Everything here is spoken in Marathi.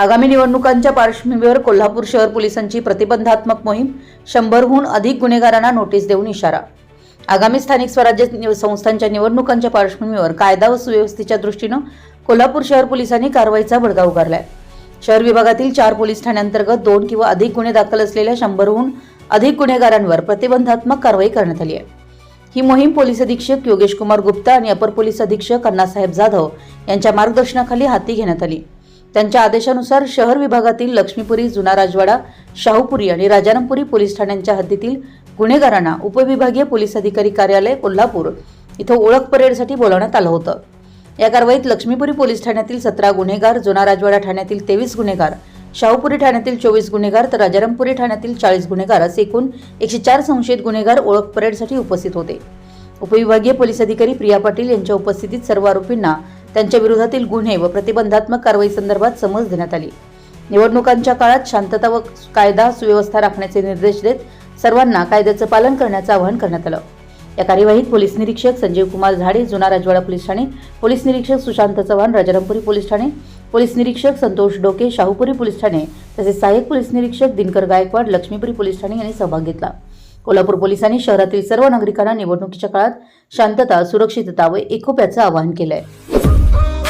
आगामी निवडणुकांच्या पार्श्वभूमीवर कोल्हापूर शहर पोलिसांची प्रतिबंधात्मक मोहीम शंभरहून अधिक गुन्हेगारांना नोटीस देऊन इशारा. आगामी स्थानिक स्वराज्य निव- संस्थांच्या निवडणुकांच्या पार्श्वभूमीवर कायदा व सुव्यवस्थेच्या दृष्टीनं कोल्हापूर शहर पोलिसांनी कारवाईचा बडगा उगारलाय. शहर विभागातील चार पोलीस ठाण्यांतर्गत दोन किंवा अधिक गुन्हे दाखल असलेल्या शंभरहून अधिक गुन्हेगारांवर प्रतिबंधात्मक कारवाई करण्यात आली आहे. ही मोहीम पोलीस अधीक्षक योगेश कुमार गुप्ता आणि अपर पोलीस अधीक्षक अण्णासाहेब जाधव यांच्या मार्गदर्शनाखाली हाती घेण्यात आली. त्यांच्या आदेशानुसार शहर विभागातील लक्ष्मीपुरी जुना राजवाडा शाहूपुरी आणि राजारामपुरी पोलीस ठाण्यांच्या हद्दीतील गुन्हेगारांना उपविभागीय पोलीस अधिकारी कार्यालय कोल्हापूर इथं ओळख परेडसाठी बोलावण्यात आलं होतं. या कारवाईत लक्ष्मीपुरी पोलीस ठाण्यातील सतरा गुन्हेगार जुना राजवाडा ठाण्यातील तेवीस गुन्हेगार शाहूपुरी ठाण्यातील चोवीस गुन्हेगार तर राजारामपुरी ठाण्यातील चाळीस गुन्हेगार असे एकूण एकशे चार संशयित गुन्हेगार ओळख परेडसाठी उपस्थित होते. उपविभागीय पोलीस अधिकारी प्रिया पाटील यांच्या उपस्थितीत सर्व आरोपींना त्यांच्या विरोधातील गुन्हे व प्रतिबंधात्मक कारवाई संदर्भात समज देण्यात आली. निवडणुकांच्या काळात शांतता व कायदा सुव्यवस्था राखण्याचे निर्देश देत सर्वांना कायद्याचं पालन करण्याचं आवाहन करण्यात आलं. या कार्यवाहीत पोलीस निरीक्षक संजीव कुमार झाडे जुना राजवाडा पोलीस ठाणे पोलीस निरीक्षक सुशांत चव्हाण राजारामपुरी पोलीस ठाणे पोलीस निरीक्षक संतोष डोके शाहूपुरी पोलीस ठाणे तसेच सहाय्यक पोलीस निरीक्षक दिनकर गायकवाड लक्ष्मीपुरी पोलीस ठाणे यांनी सहभाग घेतला. कोल्हापूर पोलिसांनी शहरातील सर्व नागरिकांना निवडणुकीच्या काळात शांतता सुरक्षितता व एकोप्याचं आवाहन केलं आहे